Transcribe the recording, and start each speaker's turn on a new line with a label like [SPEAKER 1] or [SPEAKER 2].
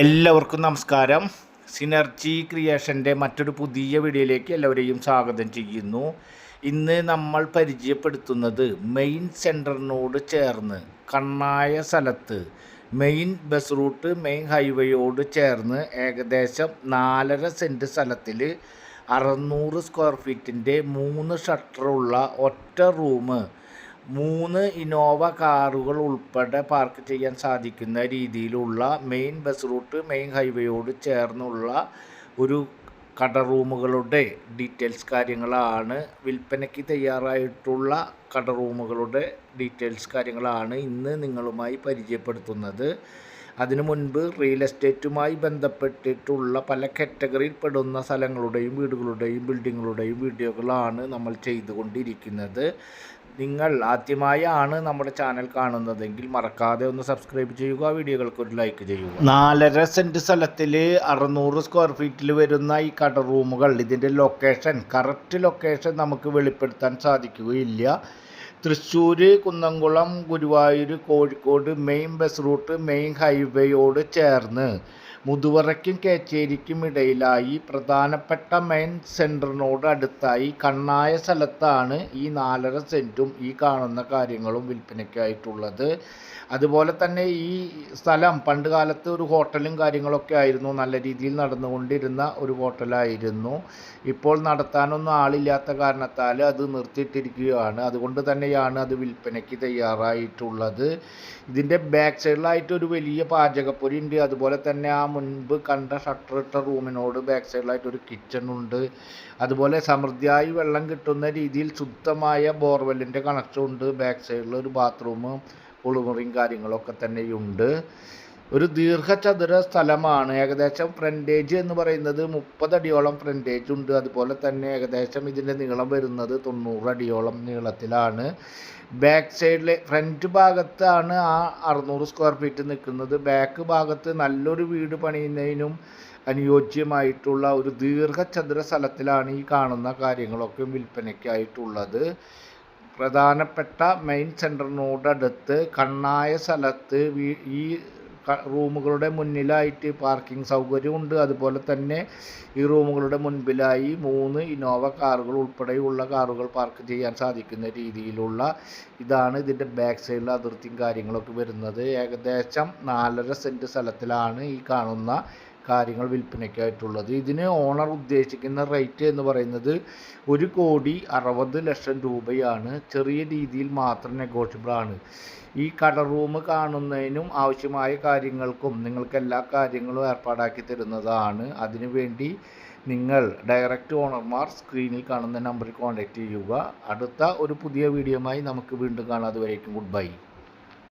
[SPEAKER 1] എല്ലാവർക്കും നമസ്കാരം. സിനർജി ക്രിയേഷന്റെ മറ്റൊരു പുതിയ വീഡിയോയിലേക്ക് എല്ലാവരെയും സ്വാഗതം ചെയ്യുന്നു. ഇന്ന് നമ്മൾ പരിചയപ്പെടുത്തുന്നത് മെയിൻ സെന്ററിനോട് ചേർന്ന് കണ്ണായ സ്ഥലത്ത് മെയിൻ ബസ് റൂട്ട് മെയിൻ ഹൈവേയോട് ചേർന്ന് ഏകദേശം നാലര സെന്റ് സ്ഥലത്തിൽ അറുന്നൂറ് സ്ക്വയർ ഫീറ്റിന്റെ മൂന്ന് ഷട്ടറുള്ള ഒറ്റ റൂം മൂന്ന് ഇന്നോവ കാറുകൾ ഉൾപ്പെടെ പാർക്ക് ചെയ്യാൻ സാധിക്കുന്ന രീതിയിലുള്ള മെയിൻ ബസ് റൂട്ട് മെയിൻ ഹൈവേയോട് ചേർന്നുള്ള ഒരു കട റൂമുകളുടെ ഡീറ്റെയിൽസ് കാര്യങ്ങളാണ് വിൽപ്പനയ്ക്ക് തയ്യാറായിട്ടുള്ള കട റൂമുകളുടെ ഡീറ്റെയിൽസ് കാര്യങ്ങളാണ് ഇന്ന് നിങ്ങളുമായി പരിചയപ്പെടുത്തുന്നത്. അതിനു മുൻപ് റിയൽ എസ്റ്റേറ്റുമായി ബന്ധപ്പെട്ടിട്ടുള്ള പല കാറ്റഗറിയിൽ പെടുന്ന സ്ഥലങ്ങളുടെയും വീടുകളുടെയും ബിൽഡിങ്ങുകളുടെയും വീഡിയോകളാണ് നമ്മൾ ചെയ്തുകൊണ്ടിരിക്കുന്നത്. നിങ്ങൾ ആദ്യമായാണ് നമ്മുടെ ചാനൽ കാണുന്നതെങ്കിൽ മറക്കാതെ ഒന്ന് സബ്സ്ക്രൈബ് ചെയ്യുക വീഡിയോകൾക്ക് ഒരു ലൈക്ക് ചെയ്യുക. നാലര സെന്റ് സ്ഥലത്തിൽ അറുന്നൂറ് സ്ക്വയർ ഫീറ്റിൽ വരുന്ന ഈ കട റൂമുകൾ ഇതിന്റെ ലൊക്കേഷൻ കറക്റ്റ് ലൊക്കേഷൻ നമുക്ക് വെളിപ്പെടുത്താൻ സാധിക്കുകയില്ല. Thrissur Kunnamkulam Guruvayur Kozhikode main bus route main ഹൈവേയോട് ചേർന്ന് മുതുവറയ്ക്കും കേച്ചേരിക്കും ഇടയിലായി പ്രധാനപ്പെട്ട മെയിൻ സെന്ററിനോട് അടുത്തായി കണ്ണായ സ്ഥലത്താണ് ഈ നാലര സെന്റും ഈ കാണുന്ന കാര്യങ്ങളും വിൽപ്പനയ്ക്കായിട്ടുള്ളത്. അതുപോലെ തന്നെ ഈ സ്ഥലം പണ്ട് കാലത്ത് ഒരു ഹോട്ടലും കാര്യങ്ങളൊക്കെ ആയിരുന്നു. നല്ല രീതിയിൽ നടന്നുകൊണ്ടിരുന്ന ഒരു ഹോട്ടലായിരുന്നു. ഇപ്പോൾ നടത്താനൊന്നും ആളില്ലാത്ത കാരണത്താൽ അത് നിർത്തിയിട്ടിരിക്കുകയാണ്. അതുകൊണ്ട് തന്നെയാണ് അത് വിൽപ്പനയ്ക്ക് തയ്യാറായിട്ടുള്ളത്. ഇതിന്റെ ബാക്ക് സൈഡിലായിട്ട് ഒരു വലിയ പാചകപ്പൊരി ഉണ്ട്. അതുപോലെ തന്നെ ആ മുൻപ് കണ്ട ഷട്ടർ ഇട്ട റൂമിനോട് ബാക്ക് സൈഡിലായിട്ട് ഒരു കിച്ചൺ ഉണ്ട്. അതുപോലെ സമൃദ്ധിയായി വെള്ളം കിട്ടുന്ന രീതിയിൽ ശുദ്ധമായ ബോർവെല്ലിന്റെ കണക്ഷൻ ഉണ്ട്. ബാക്ക് സൈഡിൽ ഒരു ബാത്റൂമും കുളിമുറിയും കാര്യങ്ങളൊക്കെ തന്നെയുണ്ട്. ഒരു ദീർഘചതുര സ്ഥലമാണ്. ഏകദേശം ഫ്രണ്ടേജ് എന്ന് പറയുന്നത് മുപ്പത് അടിയോളം ഫ്രണ്ടേജ് ഉണ്ട്. അതുപോലെ തന്നെ ഏകദേശം ഇതിന്റെ നീളം വരുന്നത് തൊണ്ണൂറ് അടിയോളം നീളത്തിലാണ്. ബാക്ക് സൈഡിലെ ഫ്രണ്ട് ഭാഗത്താണ് ആ അറുന്നൂറ് സ്ക്വയർ ഫീറ്റ് നിൽക്കുന്നത്. ബാക്ക് ഭാഗത്ത് നല്ലൊരു വീട് പണിയുന്നതിനും അനുയോജ്യമായിട്ടുള്ള ഒരു ദീർഘചതുര സ്ഥലത്തിലാണ് ഈ കാണുന്ന കാര്യങ്ങളൊക്കെ വിൽപ്പനയ്ക്കായിട്ടുള്ളത്. പ്രധാനപ്പെട്ട മെയിൻ സെന്ററിനോടടുത്ത് കണ്ണായ സ്ഥലത്ത് ഈ റൂമുകളുടെ മുന്നിലായിട്ട് പാർക്കിംഗ് സൗകര്യമുണ്ട്. അതുപോലെ തന്നെ ഈ റൂമുകളുടെ മുൻപിലായി മൂന്ന് ഇന്നോവ കാറുകൾ ഉൾപ്പെടെയുള്ള കാറുകൾ പാർക്ക് ചെയ്യാൻ സാധിക്കുന്ന രീതിയിലുള്ള ഇതാണ് ഇതിന്റെ ബാക്ക് സൈഡിൽ അതിർത്തിയും കാര്യങ്ങളൊക്കെ വരുന്നത്. ഏകദേശം നാലര സെന്റ് സ്ഥലത്തിലാണ് ഈ കാണുന്ന കാര്യങ്ങൾ വിൽപ്പനയ്ക്കായിട്ടുള്ളത്. ഇതിന് ഓണർ ഉദ്ദേശിക്കുന്ന റേറ്റ് എന്ന് പറയുന്നത് ഒരു കോടി അറുപത് ലക്ഷം രൂപയാണ്. ചെറിയ രീതിയിൽ മാത്രം നെഗോഷ്യബിൾ ആണ്. ഈ കട റൂം കാണുന്നതിനും ആവശ്യമായ കാര്യങ്ങൾക്കും നിങ്ങൾക്ക് എല്ലാ കാര്യങ്ങളും ഏർപ്പാടാക്കി തരുന്നതാണ്. അതിനുവേണ്ടി നിങ്ങൾ ഡയറക്റ്റ് ഓണർമാർ സ്ക്രീനിൽ കാണുന്ന നമ്പറിൽ കോൺടാക്റ്റ് ചെയ്യുക. അടുത്ത ഒരു പുതിയ വീഡിയോയുമായി നമുക്ക് വീണ്ടും കാണാം. അതുവരേക്കും ഗുഡ് ബൈ